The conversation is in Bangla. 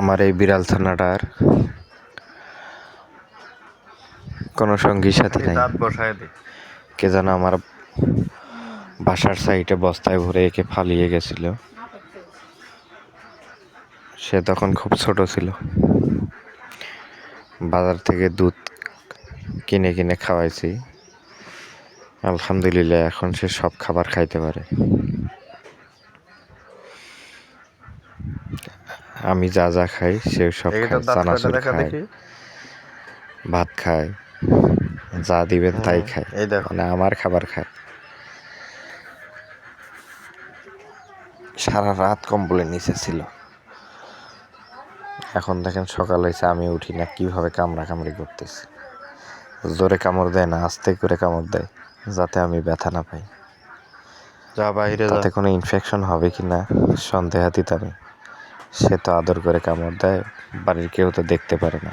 আমার এই বিড়াল ছানাটার কোনো সঙ্গী সাথে নাই। কে যেন আমার বাসার সাইডে বস্তায় ভরে একে ফালিয়ে গেছিল। সে তখন খুব ছোট ছিল। বাজার থেকে দুধ কিনে কিনে খাওয়াইছি। আলহামদুলিল্লাহ এখন সে সব খাবার খাইতে পারে। আমি যা যা খাই সে সব চানাচুর দেখা ভাত খায় যা দিবেন তাই খায় দেখো। মানে আমার খাবার খায় সারা রাত কম্বলের নিচে ছিল। এখন দেখেন সকাল হয়েছে আমি উঠি না কীভাবে কামড়া কামড়ি করতেছি। জোরে কামড় দেয় না আস্তে করে কামড় দেয় যাতে আমি ব্যথা না পাই। যা বাইরে যা। তাতে কোনো ইনফেকশন হবে কি না সন্দেহাতীত আমি। সে তো আদর করে কামড় দেয় বাড়ির কেউ তো দেখতে পারে না।